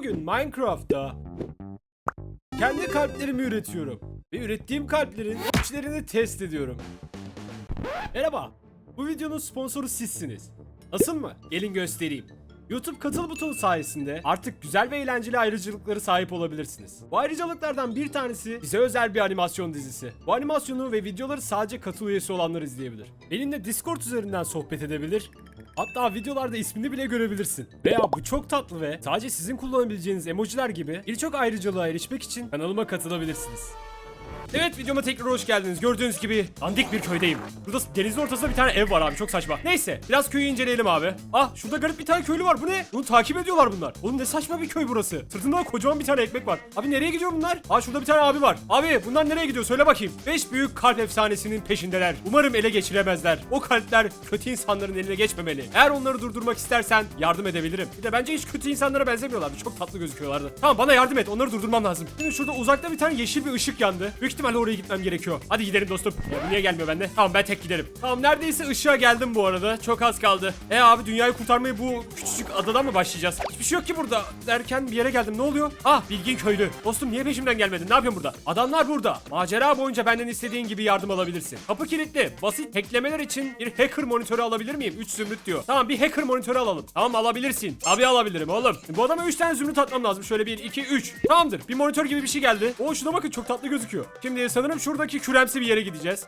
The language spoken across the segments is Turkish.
Bugün Minecraft'ta kendi kalplerimi üretiyorum. Ve ürettiğim kalplerin içlerini test ediyorum. Merhaba. Bu videonun sponsoru sizsiniz. Nasıl mı? Gelin göstereyim. YouTube katıl butonu sayesinde artık güzel ve eğlenceli ayrıcalıkları sahip olabilirsiniz. Bu ayrıcalıklardan bir tanesi bize özel bir animasyon dizisi. Bu animasyonu ve videoları sadece katıl üyesi olanlar izleyebilir. Benimle Discord üzerinden sohbet edebilir. Hatta videolarda ismini bile görebilirsin. Veya bu çok tatlı ve sadece sizin kullanabileceğiniz emojiler gibi birçok ayrıcalığa erişmek için kanalıma katılabilirsiniz. Evet videoma tekrar hoş geldiniz. Gördüğünüz gibi andik bir köydeyim. Burada denizin ortasında bir tane ev var abi çok saçma. Neyse biraz köyü inceleyelim abi. Ah şurada garip bir tane köylü var bu ne? Bunu takip ediyorlar bunlar. Oğlum ne saçma bir köy burası. Sırtında da kocaman bir tane ekmek var. Abi nereye gidiyor bunlar? Aa şurada bir tane abi var. Abi bunlar nereye gidiyor söyle bakayım. 5 büyük kalp efsanesinin peşindeler. Umarım ele geçiremezler. O kalpler kötü insanların eline geçmemeli. Eğer onları durdurmak istersen yardım edebilirim. Bir de bence hiç kötü insanlara benzemiyorlardı. Çok tatlı gözüküyorlardı. Tamam bana yardım et. Onları durdurmam lazım. Şimdi şurada uzakta bir tane yeşil bir ışık yandı. Büyük ihtimalle oraya gitmem gerekiyor. Hadi gidelim dostum. Ya niye gelmiyor bende? Tamam ben tek giderim. Tamam neredeyse ışığa geldim bu arada. Çok az kaldı. E abi dünyayı kurtarmayı bu küçücük adadan mı başlayacağız? Hiçbir şey yok ki burada. Derken bir yere geldim. Ne oluyor? Ah bilgin köylü. Dostum niye peşimden gelmedin? Ne yapıyorsun burada? Adamlar burada. Macera boyunca benden istediğin gibi yardım alabilirsin. Kapı kilitli. Basit hacklemeler için bir hacker monitörü alabilir miyim? 3 zümrüt diyor. Tamam bir hacker monitörü alalım. Tamam alabilirsin. Abi alabilirim oğlum. Bu adama 3 tane zümrüt atmam lazım. Şöyle 1, 2, 3. Tamamdır. Bir monitör gibi bir şey geldi. Oo şuna bakın çok tatlı gözüküyor. Şimdi sanırım şuradaki küremsi bir yere gideceğiz.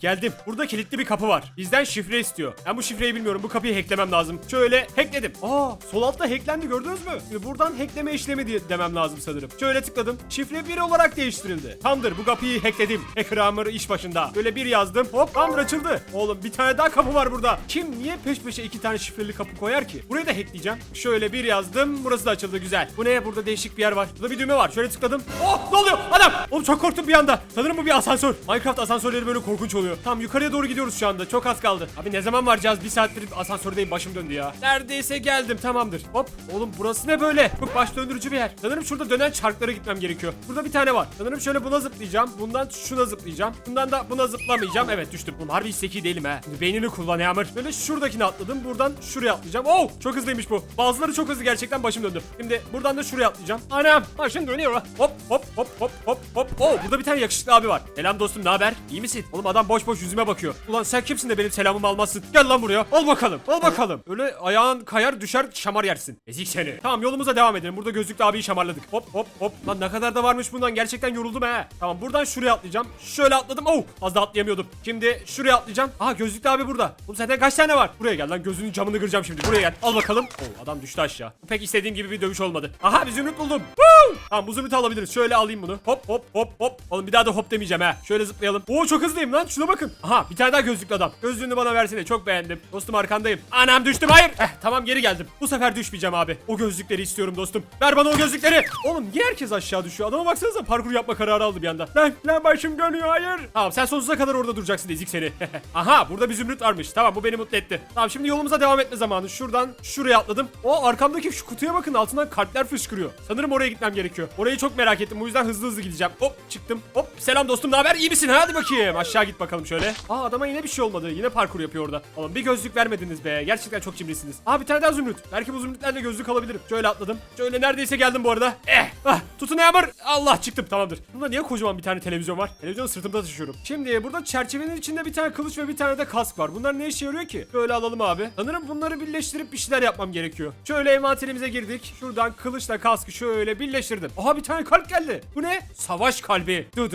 Geldim. Burada kilitli bir kapı var. Bizden şifre istiyor. Ben bu şifreyi bilmiyorum. Bu kapıyı hacklemem lazım. Şöyle hackledim. Aa sol altta hacklendi gördünüz mü? Şimdi buradan hackleme işlemi diye demem lazım sanırım. Şöyle tıkladım. Şifre 1 olarak değiştirildi. Tamamdır bu kapıyı hackledim. Hacker Hammer iş başında. Böyle bir yazdım. Hop tamamdır açıldı. Oğlum bir tane daha kapı var burada. Kim niye peş peşe iki tane şifreli kapı koyar ki? Burayı da hackleyeceğim. Şöyle bir yazdım. Burası da açıldı güzel. Bu ne? Burada değişik bir yer var. Burada bir düğme var. Şöyle tıkladım. Oh ne oluyor? Adam! Oğlum çok korktum bir anda. Sanırım bu bir asansör. Minecraft asansörleri böyle korkunç oluyor. Tamam yukarıya doğru gidiyoruz şu anda. Çok az kaldı. Abi ne zaman varacağız? Bir saattir asansördeyim. Başım döndü ya. Neredeyse geldim. Tamamdır. Hop. Oğlum burası ne böyle? Çok baş döndürücü bir yer. Sanırım şurada dönen çarklara gitmem gerekiyor. Burada bir tane var. Sanırım şöyle buna zıplayacağım. Bundan şuna zıplayacağım. Bundan da buna zıplamayacağım. Evet düştüm. Oğlum harbi zeki değilim ha. Beynini kullan Yağmur. Böyle şuradakini atladım. Buradan şuraya atlayacağım. Oh! Çok hızlıymış bu. Bazıları çok hızlı gerçekten başım döndü. Şimdi buradan da şuraya atlayacağım. Anam! Başım dönüyor. Hop hop hop hop hop hop. Oh! Burada bir tane yakışıklı abi var. Selam dostum ne haber? İyi misin? Oğlum adam boş boş yüzüme bakıyor. Ulan sen kimsin de benim selamımı almazsın? Gel lan buraya. Al bakalım. Al bakalım. Öyle ayağın kayar düşer şamar yersin. Ezik seni. Tamam yolumuza devam edelim. Burada gözlüklü abiyi şamarladık. Hop hop hop. Lan ne kadar da varmış bundan. Gerçekten yoruldum he. Tamam buradan şuraya atlayacağım. Şöyle atladım. Oh! Az da atlayamıyordum. Şimdi şuraya atlayacağım. Aha gözlüklü abi burada. Oğlum senden kaç tane var? Buraya gel lan. Gözünün camını kıracağım şimdi. Buraya gel. Al bakalım. Oh adam düştü aşağı. Pek istediğim gibi bir dövüş olmadı. Aha bir zümrüt buldum. Woo! Tamam bu zümrütü alabiliriz. Şöyle alayım bunu. Hop hop hop hop. Oğlum bir daha da hop demeyeceğim ha. Şöyle zıplayalım. Oo çok hızlıyım lan. Şuna bakın. Aha bir tane daha gözlüklü adam. Gözlüğünü bana versene. Çok beğendim. Dostum arkandayım. Anam düştüm. Hayır. Eh tamam geri geldim. Bu sefer düşmeyeceğim abi. O gözlükleri istiyorum dostum. Ver bana o gözlükleri. Oğlum niye herkes aşağı düşüyor? Adama baksanıza parkur yapma kararı aldı bir anda. Lan lan başım dönüyor. Hayır. Tamam sen sonsuza kadar orada duracaksın ezik seni. Aha burada bir zümrüt varmış. Tamam bu beni mutlu etti. Tamam şimdi yolumuza devam etme zamanı. Şuradan şuraya atladım. O arkamdaki şu kutuya bakın altından kalpler fışkırıyor. Sanırım oraya gitmem gerekiyor. Orayı çok merak ettim. Bu yüzden hızlı hızlı gideceğim. Hop çıktım. Hop selam dostum ne haber? İyi misin? Hadi bakayım. Aşağı git bakalım şöyle. Aa adama yine bir şey olmadı. Yine parkur yapıyor orada. Oğlum bir gözlük vermediniz be. Gerçekten çok cimrisiniz. Aa bir tane daha zümrüt. Belki bu zümrütlerle gözlük alabilirim. Şöyle atladım. Şöyle neredeyse geldim bu arada. Eh. Ah, tutun Yağmur. Allah çıktım tamamdır. Bunda niye kocaman bir tane televizyon var? Televizyonu sırtımda taşıyorum. Şimdi burada çerçevenin içinde bir tane kılıç ve bir tane de kask var. Bunlar ne işe yarıyor ki? Böyle alalım abi. Sanırım bunları birleştirip bir şeyler yapmam gerekiyor. Şöyle envanterimize girdik. Şuradan kılıçla kaskı şöyle birleştirdim. Aha bir tane kalp geldi. Bu ne? Savaş kalbi. Dı.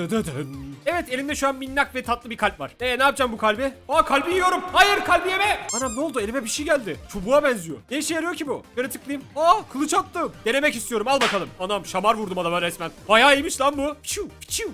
Evet elimde şu an minnak ve tatlı bir kalp var. E ne yapacağım bu kalbi? Aa kalbi yiyorum. Hayır kalbi yeme. Anam ne oldu? Elime bir şey geldi. Çubuğa benziyor. Ne işe yarıyor ki bu? Böyle tıklayayım. Aa kılıç attım. Denemek istiyorum. Al bakalım. Anam şamar vurdum adama resmen. Bayağı iyiymiş lan bu. Piu piu.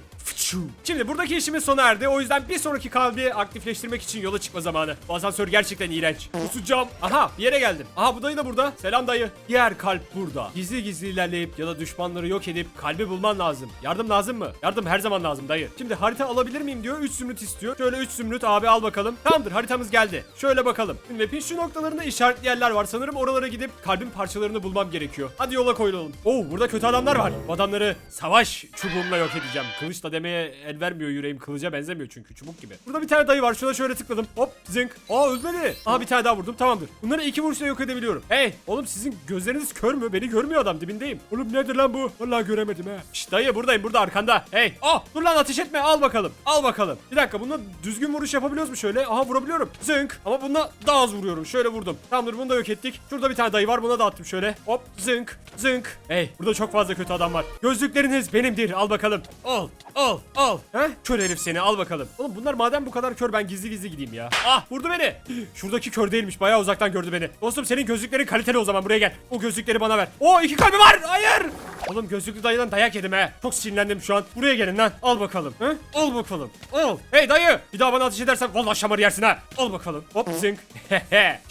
Şimdi buradaki işimiz sona erdi. O yüzden bir sonraki kalbi aktifleştirmek için yola çıkma zamanı. Bu asansör gerçekten iğrenç. Kusacağım. Aha bir yere geldim. Aha bu dayı da burada. Selam dayı. Diğer kalp burada. Gizli gizli ilerleyip ya da düşmanları yok edip kalbi bulman lazım. Yardım lazım mı? Yardım her zaman lazım dayı. Şimdi harita alabilir miyim diyor. 3 zümrüt istiyor. Şöyle 3 zümrüt abi al bakalım. Tamamdır haritamız geldi. Şöyle bakalım. Map'in şu noktalarında işaretli yerler var. Sanırım oralara gidip kalbin parçalarını bulmam gerekiyor. Hadi yola koyulalım. Oo burada kötü adamlar var. Bu adamları savaş çubuğumla yok edeceğim. Kılıçla demeye el vermiyor yüreğim kılıca benzemiyor çünkü çubuk gibi. Burada bir tane dayı var şuna şöyle tıkladım. Hop zınk. Aa ölmedi. Aha bir tane daha vurdum tamamdır. Bunları iki vuruşla yok edebiliyorum. Hey oğlum sizin gözleriniz kör mü? Beni görmüyor adam dibindeyim. Oğlum nedir lan bu? Vallahi göremedim he. Şşt dayı buradayım burada arkanda. Hey. Aa dur lan ateş etme al bakalım. Al bakalım. Bir dakika bununla düzgün vuruş yapabiliyoruz mu şöyle? Aha vurabiliyorum. Zınk. Ama bununla daha az vuruyorum. Şöyle vurdum. Tamamdır bunu da yok ettik. Şurada bir tane dayı var buna da attım şöyle. Hop zınk. Zınk. Hey burada çok fazla kötü adam var. Gözlükleriniz benimdir. Al bakalım. Al. Al. Al. He? Kör herif seni al bakalım. Oğlum bunlar madem bu kadar kör ben gizli gizli gideyim ya. Ah vurdu beni. Şuradaki kör değilmiş. Bayağı uzaktan gördü beni. Dostum senin gözlüklerin kaliteli o zaman buraya gel. O gözlükleri bana ver. Oo iki kalbi var. Hayır. Oğlum gözlüklü dayıdan dayak yedim he. Çok sinirlendim şu an. Buraya gelin lan. Al bakalım. He? Al bakalım. Al. Hey dayı. Bir daha bana ateş edersen vallahi şamar yersin ha. Al bakalım. Hop zınk.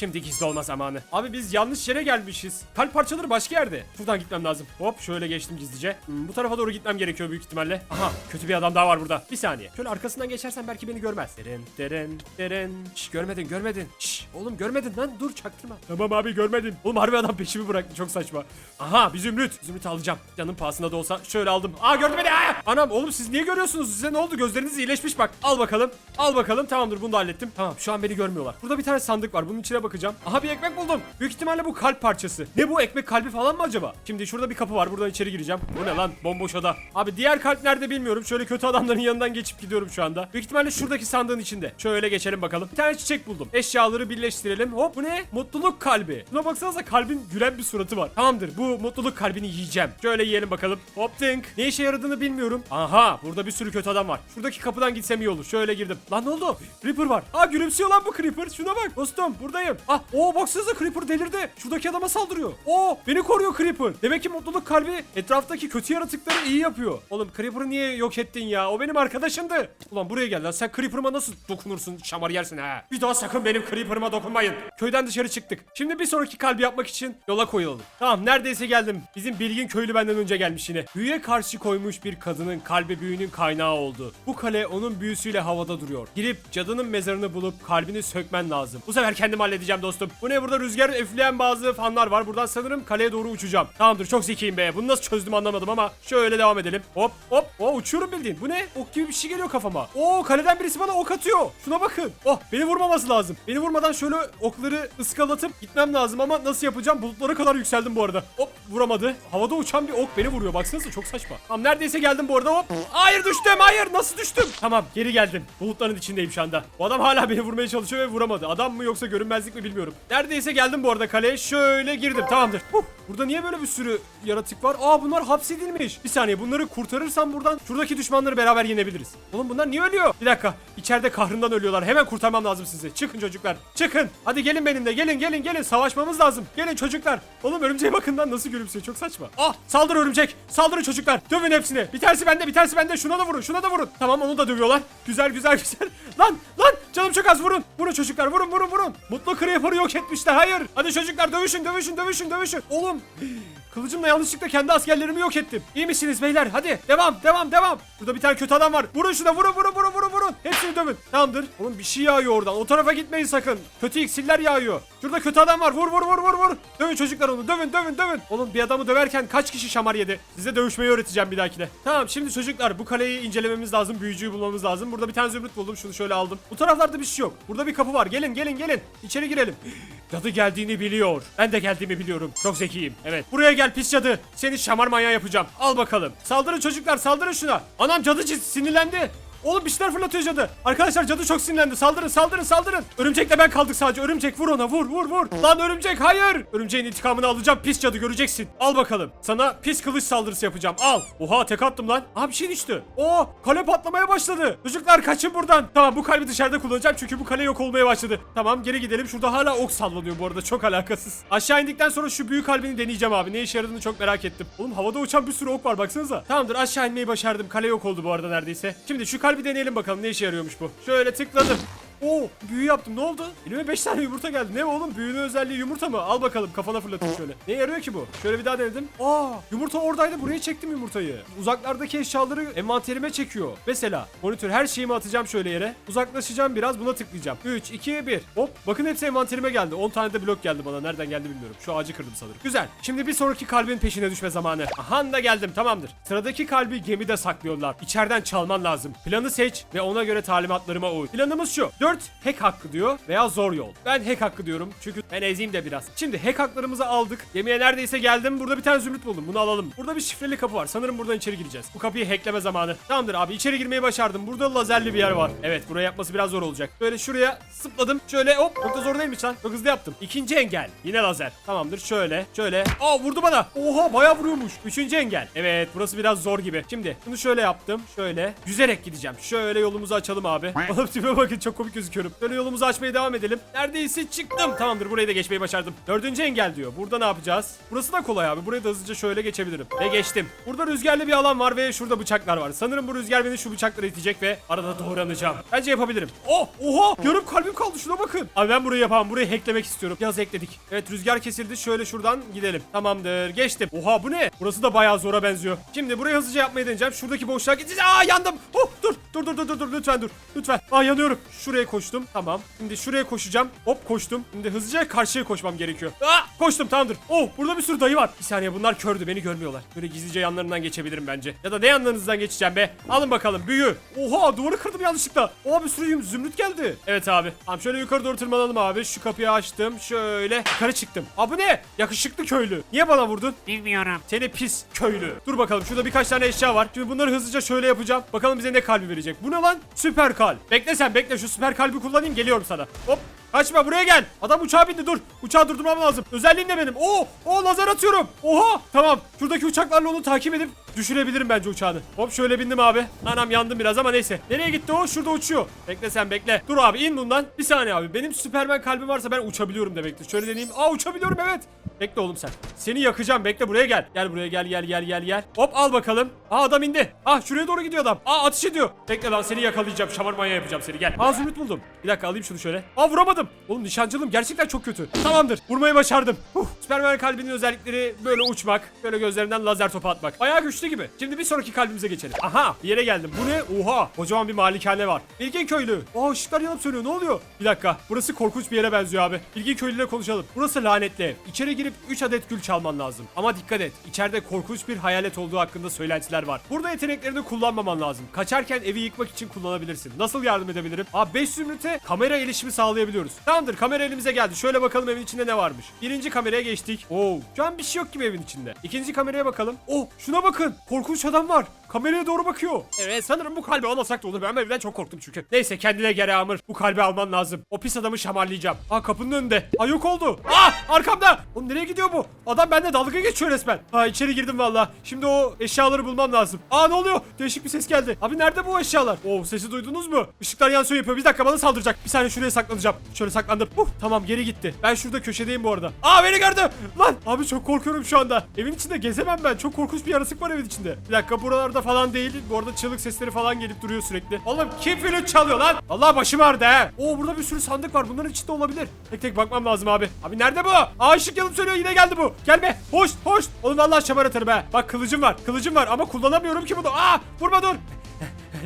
Şimdi gizli olma zamanı. Abi biz yanlış yere gelmişiz. Kalp parçaları başka yerde. Şuradan gitmem lazım. Hop şöyle geçtim gizlice. Hmm, bu tarafa doğru gitmem gerekiyor büyük ihtimalle. Aha kötü bir adam daha var burada. Bir saniye. Şöyle arkasından geçersen belki beni görmez. Derin derin derin. Şş, görmedin görmedin. Şş, oğlum görmedin lan dur çaktırma. Tamam abi görmedim. Oğlum harbi adam peşimi bıraktı çok saçma. Aha bir zümrüt. Zümrüt alacağım. Canım pahasına da olsa şöyle aldım. Aa gördü beni. Aa! Anam oğlum siz niye görüyorsunuz? Size ne oldu? Gözleriniz iyileşmiş bak. Al bakalım. Al bakalım. Tamamdır bunu da hallettim. Tamam şu an beni görmüyorlar. Burada bir tane sandık var. Bunun içine bakacağım. Aha bir ekmek buldum. Büyük ihtimalle bu kalp parçası. Ne bu ekmek kalbi falan mı acaba? Şimdi şurada bir kapı var. Buradan içeri gireceğim. Bu ne lan? Bomboş oda. Abi diğer kalp nerede bilmiyorum. Şöyle kötü adamların yanından geçip gidiyorum şu anda. Büyük ihtimalle şuradaki sandığın içinde. Şöyle geçelim bakalım. Bir tane çiçek buldum. Eşyaları birleştirelim. Hop bu ne? Mutluluk kalbi. Buna baksanıza kalbin gülen bir suratı var. Tamamdır. Bu mutluluk kalbini yiyeceğim. Şöyle yiyelim bakalım. Hop. Ne işe yaradığını bilmiyorum. Aha burada bir sürü kötü adam var. Şuradaki kapıdan gitsem iyi olur. Şöyle girdim. Lan ne oldu? Creeper var. Aa gülümsüyor lan bu Creeper. Şuna bak. Dostum buradayım. Ah o baksanıza Creeper delirdi. Şuradaki adama saldırıyor. Oo beni koruyor Creeper. Demek ki mutluluk kalbi etraftaki kötü yaratıkları iyi yapıyor. Oğlum Creeper'ı niye yok ettin ya? O benim arkadaşımdı. Ulan buraya gel lan. Sen Creeper'ıma nasıl dokunursun? Şamar yersin ha. Bir daha sakın benim Creeper'ıma dokunmayın. Köyden dışarı çıktık. Şimdi bir sonraki kalbi yapmak için yola koyulalım. Tamam neredeyse geldim. Bizim bilgin köylü benden önce gelmiş yine. Büyüye karşı koymuş bir kadının kalbi büyünün kaynağı oldu. Bu kale onun büyüsüyle havada duruyor. Girip cadının mezarını bulup kalbini sökmen lazım. Bu sefer kendim halledeceğim dostum. Bu ne burada rüzgar üfleyen bazı fanlar var. Buradan sanırım kaleye doğru uçacağım. Tamamdır çok zekiyim be. Bunu nasıl çözdüm anlamadım ama şöyle devam edelim. Hop hop. O uçuyorum bildiğin. Bu ne? Ok gibi bir şey geliyor kafama. Oo kaleden birisi bana ok atıyor. Şuna bakın. Oh beni vurmaması lazım. Beni vurmadan şöyle okları ıskalatıp gitmem lazım ama nasıl yapacağım? Bulutlara kadar yükseldim bu arada. Hop vuramadı. Havada uçan bir ok beni vuruyor. Baksanıza çok saçma. Tamam neredeyse geldim bu arada. Hop. Hayır düştüm. Hayır nasıl düştüm? Tamam geri geldim. Bulutların içindeyim şu anda. Bu adam hala beni vurmaya çalışıyor ve vuramadı. Adam mı yoksa görünmezlik mi bilmiyorum. Neredeyse geldim bu arada kaleye. Şöyle girdim. Tamamdır. Huh. Burada niye böyle bir sürü yaratık var? Aa bunlar hapsedilmiş. Bir saniye bunları kurtarırsam buradan şuradaki düşmanları beraber yenebiliriz. Oğlum bunlar niye ölüyor? Bir dakika. İçeride kahrından ölüyorlar. Hemen kurtarmam lazım sizi. Çıkın çocuklar. Çıkın. Hadi gelin benimle. Gelin gelin gelin. Savaşmamız lazım. Gelin çocuklar. Oğlum örümceğe bakın lan nasıl gülümsüyor. Çok saçma. Ah saldır örümcek. Saldırın çocuklar. Dövün hepsini. Bir tanesi bende bir tanesi bende. Şuna da vurun. Şuna da vurun. Tamam onu da dövüyorlar. Güzel güzel güzel. Lan lan canım çok az vurun. Vurun çocuklar. Vurun vurun vurun. Mutlu Creeper'ı yok etmişler. Hayır. Hadi çocuklar dövüşün dövüşün dövüşün dövüşün. Oğlum Tamam. Kılıcımla yanlışlıkla kendi askerlerimi yok ettim. İyi misiniz beyler? Hadi devam devam devam. Burada bir tane kötü adam var. Vurun şuna vurun vurun vurun vurun vurun. Hepsini dövün. Tamamdır. Oğlum bir şey yağıyor oradan. O tarafa gitmeyin sakın. Kötü iksirler yağıyor. Şurada kötü adam var. Vur vur vur vur vur. Dövün çocuklar onu. Dövün dövün dövün. Oğlum bir adamı döverken kaç kişi şamar yedi? Size dövüşmeyi öğreteceğim bir dahakine. Tamam şimdi çocuklar bu kaleyi incelememiz lazım. Büyücüyü bulmamız lazım. Burada bir tane zümrüt buldum. Şunu şöyle aldım. Bu taraflarda bir şey yok. Burada bir kapı var. Gelin gelin gelin. İçeri girelim. Cadı geldiğini biliyor. Ben de geldiğimi biliyorum. Çok zekiyim. Evet. Buraya gel pis cadı. Seni şamar manyağı yapacağım. Al bakalım. Saldırın çocuklar saldırın şuna. Anam cadı sinirlendi. Oğlum bir şeyler fırlatıyor cadı. Arkadaşlar cadı çok sinirlendi. Saldırın saldırın saldırın. Örümcekle ben kaldık sadece. Örümcek vur ona vur vur vur. Lan örümcek hayır. Örümceğin intikamını alacağım pis cadı göreceksin. Al bakalım. Sana pis kılıç saldırısı yapacağım. Al. Oha tek attım lan. Aa bir şey düştü. Oo kale patlamaya başladı. Çocuklar kaçın buradan. Tamam bu kalbi dışarıda kullanacağım çünkü bu kale yok olmaya başladı. Tamam geri gidelim. Şurada hala ok sallanıyor bu arada çok alakasız. Aşağı indikten sonra şu büyük kalbini deneyeceğim abi. Ne işe yaradığını çok merak ettim. Oğlum havada uçan bir sürü ok var baksanıza. Tamamdır aşağı inmeyi başardım. Kale yok oldu bu arada neredeyse. Şimdi şu kalbi deneyelim bakalım ne işe yarıyormuş bu. Şöyle tıkladım. Oo büyü yaptım ne oldu? Elime 5 tane yumurta geldi. Ne oğlum büyünün özelliği yumurta mı? Al bakalım kafana fırlatayım şöyle. Ne yarıyor ki bu? Şöyle bir daha denedim. Aa yumurta oradaydı buraya çektim yumurtayı. Uzaklardaki eşyaları envanterime çekiyor. Mesela monitör her şeyimi atacağım şöyle yere. Uzaklaşacağım biraz buna tıklayacağım. 3, 2, 1. Hop bakın hepsi envanterime geldi. 10 tane de blok geldi bana. Nereden geldi bilmiyorum. Şu ağacı kırdım sanırım. Güzel. Şimdi bir sonraki kalbin peşine düşme zamanı. Aha da geldim tamamdır. Sıradaki kalbi gemide saklıyorlar. İçeriden çalman lazım. Planı seç ve ona göre talimatlarıma uy. Planımız şu. 4 hack hakkı diyor veya zor yol. Ben hack hakkı diyorum çünkü ben ezeyim de biraz. Şimdi hack haklarımızı aldık. Gemiye neredeyse geldim. Burada bir tane zümrüt buldum. Bunu alalım. Burada bir şifreli kapı var. Sanırım buradan içeri gireceğiz. Bu kapıyı hackleme zamanı. Tamamdır abi içeri girmeyi başardım. Burada lazerli bir yer var. Evet buraya yapması biraz zor olacak. Böyle şuraya sıpladım. Şöyle hop. Çok da zor değilmiş lan. Çok hızlı yaptım. İkinci engel. Yine lazer. Tamamdır şöyle. Şöyle. Aa vurdu bana. Oha bayağı vuruyormuş. Üçüncü engel. Evet burası biraz zor gibi. Şimdi bunu şöyle yaptım. Şöyle. Yüzerek gideceğim. Şöyle yolumuzu açalım abi. Oğlum tipe bakın çok komik gözüküyorum. Böyle yolumuzu açmaya devam edelim. Neredeyse çıktım. Tamamdır burayı da geçmeyi başardım. Dördüncü engel diyor. Burada ne yapacağız? Burası da kolay abi. Burayı da hızlıca şöyle geçebilirim. Ve geçtim. Burada rüzgarlı bir alan var ve şurada bıçaklar var. Sanırım bu rüzgar beni şu bıçaklara itecek ve arada doğranacağım. Bence yapabilirim. Oh! Oha! Yarım kalbim kaldı. Şuna bakın. Abi ben burayı yapamam. Burayı hacklemek istiyorum. Yaz ekledik. Evet rüzgar kesildi. Şöyle şuradan gidelim. Tamamdır. Geçtim. Oha bu ne? Burası da bayağı zora benziyor. Şimdi burayı hızlıca yapmayı deneyeceğim. Şuradaki boşluğa gideceğiz. Aa yandım. Oh dur. Dur dur dur dur dur. Lütfen dur. Lütfen. Aa yanıyorum. Şuraya koştum. Tamam. Şimdi şuraya koşacağım. Hop koştum. Şimdi hızlıca karşıya koşmam gerekiyor. Aa koştum tamamdır. Oh burada bir sürü dayı var. Bir saniye bunlar kördü. Beni görmüyorlar. Böyle gizlice yanlarından geçebilirim bence. Ya da ne yanlarınızdan geçeceğim be. Alın bakalım büyü. Oha duvarı kırdım yanlışlıkla. Oha bir sürü zümrüt geldi. Evet abi. Tamam şöyle yukarı doğru tırmanalım abi. Şu kapıyı açtım. Şöyle yukarı çıktım. Aa bu ne? Yakışıklı köylü. Niye bana vurdun? Bilmiyorum. Seni pis köylü. Dur bakalım şurada birkaç tane eşya var. Şimdi bunları hızlıca şöyle yapacağım. Bakalım bize ne kalbi verecek. Bu ne lan? Süper kalp. Bekle sen bekle şu süper kalbi kullanayım geliyorum sana. Hop. Kaçma buraya gel. Adam uçağa bindi dur. Uçağı durdurmam lazım. Özelliğim de benim. Oo, o lazer atıyorum. Oha. Tamam. Şuradaki uçaklarla onu takip edip düşürebilirim bence uçağını. Hop şöyle bindim abi. Anam yandım biraz ama neyse. Nereye gitti o? Şurada uçuyor. Bekle sen bekle. Dur abi in bundan. Bir saniye abi. Benim Süpermen kalbim varsa ben uçabiliyorum demektir. Şöyle deneyeyim. Aa uçabiliyorum evet. Bekle oğlum sen. Seni yakacağım. Bekle buraya gel. Gel buraya gel gel gel gel gel. Hop al bakalım. Aa adam indi. Ah şuraya doğru gidiyor adam. Aa ateş ediyor. Bekle lan seni yakalayacağım. Şamarmaya yapacağım seni. Gel. Aa zümrüt buldum. Bir dakika alayım şunu şöyle. Aa vuramadım. Oğlum nişancılığım gerçekten çok kötü. Tamamdır. Vurmayı başardım. Huh. Süpermen kalbinin özellikleri böyle uçmak. Böyle gözlerinden lazer topu atmak. Bayağı güçlü gibi. Şimdi bir sonraki kalbimize geçelim. Aha bir yere geldim. Bu ne? Oha. Kocaman bir malikane var. Bilgin köylü. Aa ışıklar yanıp sönüyor. Ne oluyor? Bir dakika. Burası korkunç bir yere benziyor abi. Bilgin köylüyle konuşalım. Burası lanetli. İçeri girip 3 adet gül çalman lazım. Ama dikkat et. İçeride korkunç bir hayalet olduğu hakkında söylentiler var. Burada yeteneklerini kullanmaman lazım. Kaçarken evi yıkmak için kullanabilirsin. Nasıl yardım edebilirim? Aa 5 zümrüte kamera erişimi sağlayabiliyoruz. Tamamdır kamera elimize geldi. Şöyle bakalım evin içinde ne varmış. Birinci kameraya geçtik. Oo şu an bir şey yok gibi evin içinde. İkinci kameraya bakalım. Oh şuna bakın. Korkunç adam var. Kameraya doğru bakıyor. Evet sanırım bu kalbi almasak da olur. Ben evden çok korktum çünkü. Neyse kendine gel Amır. Bu kalbi alman lazım. O pis adamı şamarlayacağım. Aa kapının önünde. Aa yok oldu. Aa arkamda. Oğlum nereye gidiyor bu? Adam bende dalga geçiyor resmen. Aa içeri girdim valla. Şimdi o eşyaları bulmam lazım. Aa ne oluyor? Değişik bir ses geldi. Abi nerede bu eşyalar? Oo sesi duydunuz mu? Işıklar yansıyor yapıyor. Bir dakika bana saldıracak. Bir saniye şuraya saklanacağım. Şöyle saklandım. Uh, tamam geri gitti. Ben şurada köşedeyim bu arada. Aa beni gördü. Lan abi çok korkuyorum şu anda. Evin içinde gezemem ben. Çok korkunç bir yarasık var evin içinde. Bir dakika buralarda falan değil. Bu arada çığlık sesleri falan gelip duruyor sürekli. Oğlum kim flüt çalıyor lan? Allah başım ağrıdı he. Oo burada bir sürü sandık var. Bunların içinde olabilir. Tek tek bakmam lazım abi. Abi nerede bu? Aa ışık yanıp söylüyor. Yine geldi bu. Gelme. Hoş hoş. Oğlum vallahi şamar atarım he. Bak kılıcım var. Kılıcım var ama kullanamıyorum ki bunu. Aa vurma dur.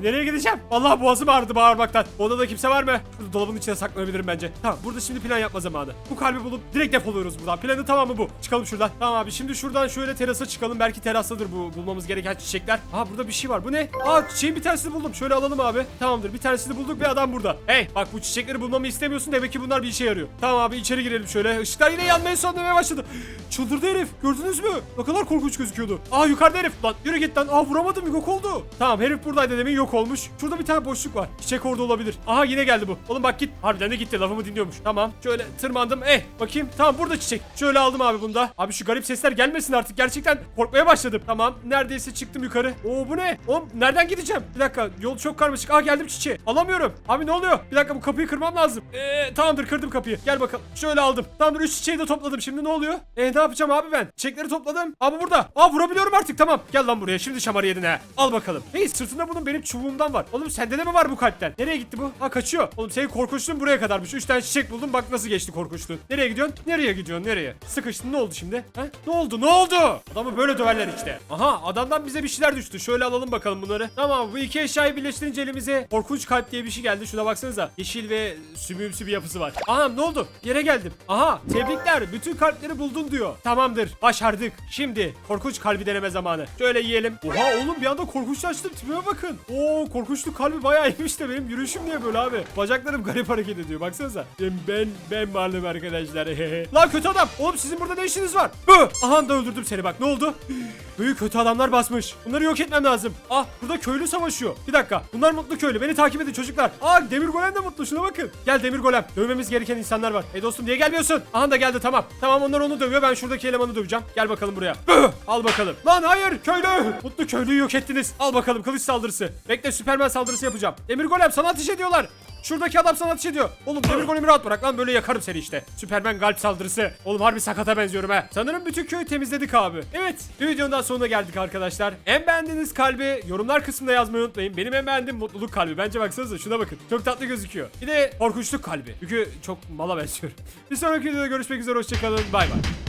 Nereye gideceğim? Allah boğazım ağrıdı bağırmaktan. Odada kimse var mı? Şurada dolabın içine saklanabilirim bence. Tamam burada şimdi plan yapma zamanı. Bu kalbi bulup direkt defoluyoruz buradan. Planı tamamı bu. Çıkalım şuradan. Tamam abi şimdi şuradan şöyle terasa çıkalım. Belki terasdadır bu bulmamız gereken çiçekler. Aa burada bir şey var. Bu ne? Aa çiçeğin bir tanesini buldum. Şöyle alalım abi. Tamamdır bir tanesini bulduk ve adam burada. Hey bak bu çiçekleri bulmamı istemiyorsun. Demek ki bunlar bir işe yarıyor. Tamam abi içeri girelim şöyle. Işıklar yine yanmaya sönmeye başladı. Çıldırdı herif. Gördünüz mü? Ne kadar korkunç gözüküyordu. Aa yukarıda herif. Lan yürü git lan. Aa vuramadım yok oldu. Tamam herif buradaydı demin yok olmuş. Şurada bir tane boşluk var. Çiçek orada olabilir. Aha yine geldi bu. Oğlum bak git. Harbiden de gitti. Lafımı dinliyormuş. Tamam. Şöyle tırmandım. Eh bakayım. Tamam burada çiçek. Şöyle aldım abi bunda. Abi şu garip sesler gelmesin artık. Gerçekten korkmaya başladım. Tamam. Neredeyse çıktım yukarı. Oo bu ne? Oğlum nereden gideceğim? Bir dakika. Yol çok karmaşık. Aa geldim çiçeğe. Alamıyorum. Abi ne oluyor? Bir dakika bu kapıyı kırmam lazım. Eee tamamdır kırdım kapıyı. Gel bakalım. Şöyle aldım. Tamamdır 3 çiçeği de topladım. Şimdi ne oluyor? E ne yapacağım abi ben? Çiçekleri topladım. Abi burada. Aa vurabiliyorum artık. Tamam. Gel lan buraya. Şimdi şamarı yedin ha. Al bakalım. Hey sırtında bunun benim çubuğumdan var. Oğlum sende de mi var bu kalpten? Nereye gitti bu? Ha kaçıyor. Oğlum senin korkunçluğun buraya kadarmış. 3 tane çiçek buldum bak nasıl geçti korkunçluğun. Nereye gidiyorsun? Nereye gidiyorsun? Nereye? Sıkıştın ne oldu şimdi? Ha? Ne oldu? Ne oldu? Adamı böyle döverler işte. Aha adamdan bize bir şeyler düştü. Şöyle alalım bakalım bunları. Tamam bu iki eşyayı birleştirince elimize korkunç kalp diye bir şey geldi. Şuna baksanıza. Yeşil ve sümümsü bir yapısı var. Aha ne oldu? Yere geldim. Aha tebrikler. Bütün kalpleri buldun diyor. Tamamdır. Başardık. Şimdi korkunç kalbi deneme zamanı. Şöyle yiyelim. Oha oğlum bir anda korkunçlaştım. Tipime bakın. Oo korkunçluk kalbi bayağı iyiymiş de benim yürüyüşüm niye böyle abi? Bacaklarım garip hareket ediyor. Baksanıza. Ben ben, ben varlığım arkadaşlar. Lan kötü adam. Oğlum sizin burada ne işiniz var? Hı! Aha da öldürdüm seni bak. Ne oldu? Büyük kötü adamlar basmış. Bunları yok etmem lazım. Ah burada köylü savaşıyor. Bir dakika. Bunlar mutlu köylü. Beni takip edin çocuklar. Aa demir golem de mutlu. Şuna bakın. Gel demir golem. Dövmemiz gereken insanlar var. Hey dostum niye gelmiyorsun? Aha da geldi tamam. Tamam onlar onu dövüyor. Ben şuradaki elemanı döveceğim. Gel bakalım buraya. Al bakalım. Lan hayır köylü. Mutlu köylüyü yok ettiniz. Al bakalım kılıç saldırısı. Bekle süpermen saldırısı yapacağım. Demir golem sana ateş ediyorlar. Şuradaki adam sana ateş ediyor. Oğlum demir golemi rahat bırak lan böyle yakarım seni işte. Süpermen galp saldırısı. Oğlum harbi sakata benziyorum ha. Sanırım bütün köyü temizledik abi. Evet bir videonun daha sonuna geldik arkadaşlar. En beğendiğiniz kalbi yorumlar kısmında yazmayı unutmayın. Benim en beğendiğim mutluluk kalbi. Bence baksanıza şuna bakın. Çok tatlı gözüküyor. Bir de korkunçluk kalbi. Çünkü çok mala benziyorum. Bir sonraki videoda görüşmek üzere. Hoşçakalın. Bay bay.